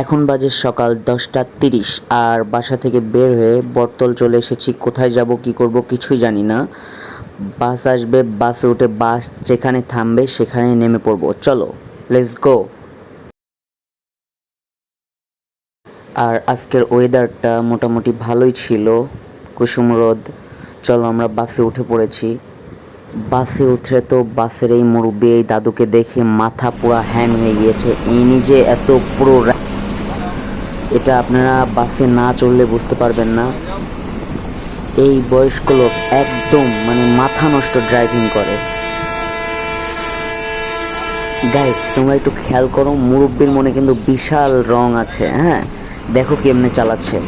এখন বাজে সকাল দশটা তিরিশ, আর বাসা থেকে বের হয়ে বটতল চলে এসেছি। কোথায় যাব, কি করব কিছুই জানি না। বাস আসবে, বাসে উঠে বাস যেখানে থামবে সেখানে নেমে পড়ব। চলো লেটস গো আর আজকের ওয়েদারটা মোটামুটি ভালোই ছিল, কুসুম রোদ। চলো আমরা বাসে উঠে পড়েছি। বাসে উঠে তো বাসের এই মুরব্বী, এই দাদুকে দেখে মাথা পুরো হ্যাং হয়ে গিয়েছে। ইনি যে এত পুরো এটা আপনারা বাসে না চললে বুঝতে পারবেন না। এই বয়স্ক লোক একদম মানে মাথা নষ্ট ড্রাইভিং করে। গাইস তোমরা একটু খেয়াল করো, মুরব্বীর মনে কিন্তু বিশাল রং আছে হ্যাঁ? দেখো কেমনে চালাচ্ছে।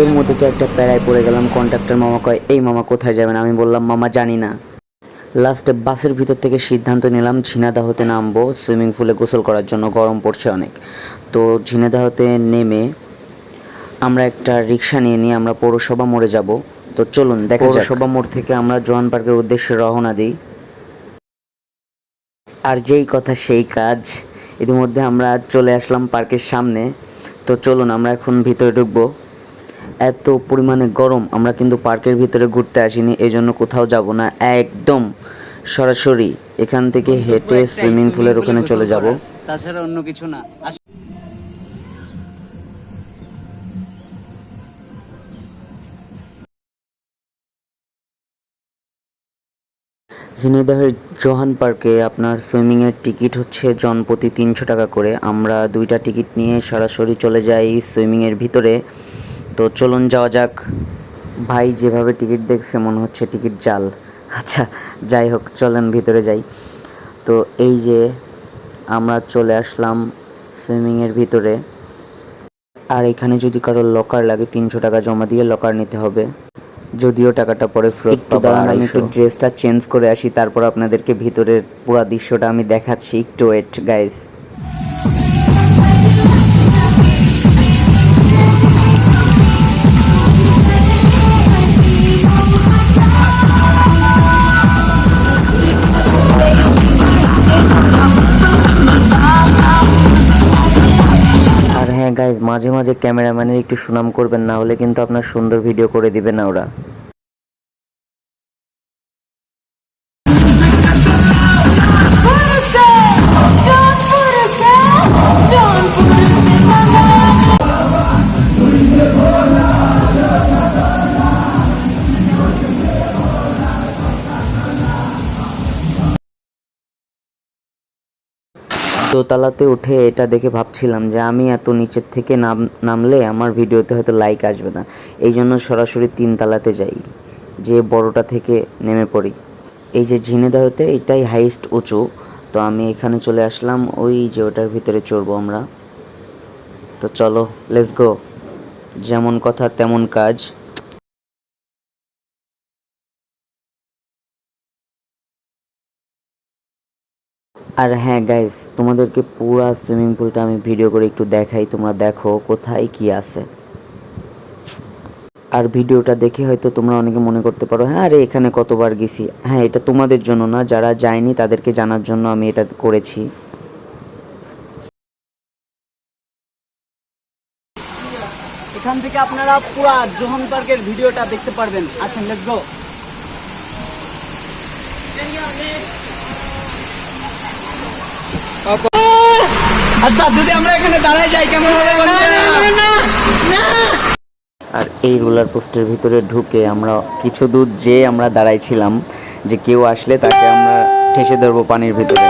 এর মধ্যে তো একটা প্যারায় পড়ে গেলাম কন্ট্রাক্টর মামা কয়, এই মামা কোথায় যাবেন? আমি বললাম, মামা জানি না। লাস্টে বাসের ভিতর থেকে সিদ্ধান্ত নিলাম ঝিনাদাহতে নামবো। সুইমিং পুলে গোসল করার জন্য গরম পড়ছে অনেক। তো ঝিনাদাহতে নেমে আমরা একটা রিক্সা নিয়ে নিয়ে আমরা পৌরসভা মোড়ে যাব। তো চলুন, দেখা পৌরসভা মোড় থেকে আমরা জোয়ান পার্কের উদ্দেশ্যে রওনা দিই। আর যেই কথা সেই কাজ, ইতিমধ্যে আমরা চলে আসলাম পার্কের সামনে। তো চলুন, আমরা এখন ভিতরে ঢুকবো। এত পরিমাণে গরম আমরা কিন্তু পার্কের ভিতরে ঘুরতে আসিনি এই জন্য কোথাও যাব না একদম সরাসরি এখান থেকে হেঁটে সুইমিং পুলের ওখানে চলে যাব। তাছাড়া অন্য কিছু না। ঝিনাইদহের জোহান পার্কে আপনার সুইমিংয়ের টিকিট হচ্ছে জনপ্রতি তিনশো টাকা করে। আমরা দুইটা টিকিট নিয়ে সরাসরি চলে যাই সুইমিংয়ের ভিতরে। তো চলুন যাওয়া যাক। ভাই যেভাবে টিকিট দেখছে মনে হচ্ছে টিকিট জাল। আচ্ছা যাই হোক চলেন ভিতরে যাই। তো এই যে আমরা চলে আসলাম সুইমিংয়ের ভিতরে। আর এখানে যদি কারও লকার লাগে তিনশো টাকা জমা দিয়ে লকার নিতে হবে। যদিও টাকাটা পরে ফেরত আমি একটু ড্রেসটা চেঞ্জ করে আসি তারপর আপনাদেরকে ভিতরের পুরো দৃশ্যটা আমি দেখাচ্ছি। একটু ওয়েট গাইস গাইজ মাঝে মাঝে ক্যামেরাম্যানের একটু সুনাম করবেন, না হলে কিন্তু আপনার সুন্দর ভিডিও করে দিবে না ওরা। দোতলাতে উঠে এটা দেখে ভাবছিলাম যে আমি এত নিচের থেকে নাম, নামলে আমার ভিডিওতে হয়তো লাইক আসবে না। এই জন্য সরাসরি তিন তালাতে যাই, যে বড়টা থেকে নেমে পড়ি। এই যে ঝিনেদাহতে এটাই হাইস্ট উঁচু। তো আমি এখানে চলে আসলাম, ওই যে ওটার ভিতরে চড়বো আমরা। তো চলো লেটস গো যেমন কথা, তেমন কাজ। আর হ্যাঁ গাইস তোমাদেরকে পুরা সুইমিং পুলটা আমি ভিডিও করে একটু দেখাই। তোমরা দেখো কোথায় কি আছে। আর ভিডিওটা দেখে হয়তো তোমরা অনেকে মনে করতে পারো হ্যাঁ আরে, এখানে কতবার গেছি? হ্যাঁ এটা তোমাদের জন্য না, যারা যায়নি তাদেরকে জানার জন্য আমি এটা করেছি। এখান থেকে আপনারা পুরা জোহন পার্কের ভিডিওটা দেখতে পারবেন। আসেন লেটস গো আচ্ছা যদি আমরা এখানে দাঁড়ায় যাই কেমন হবে আর এই রোলার পোস্টের ভিতরে ঢুকে আমরা কিছু দূর যে আমরা দাঁড়াইছিলাম যে কেউ আসলে তাকে আমরা ঠেসে ধরবো পানির ভিতরে।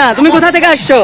না তুমি কোথা থেকে আসছো?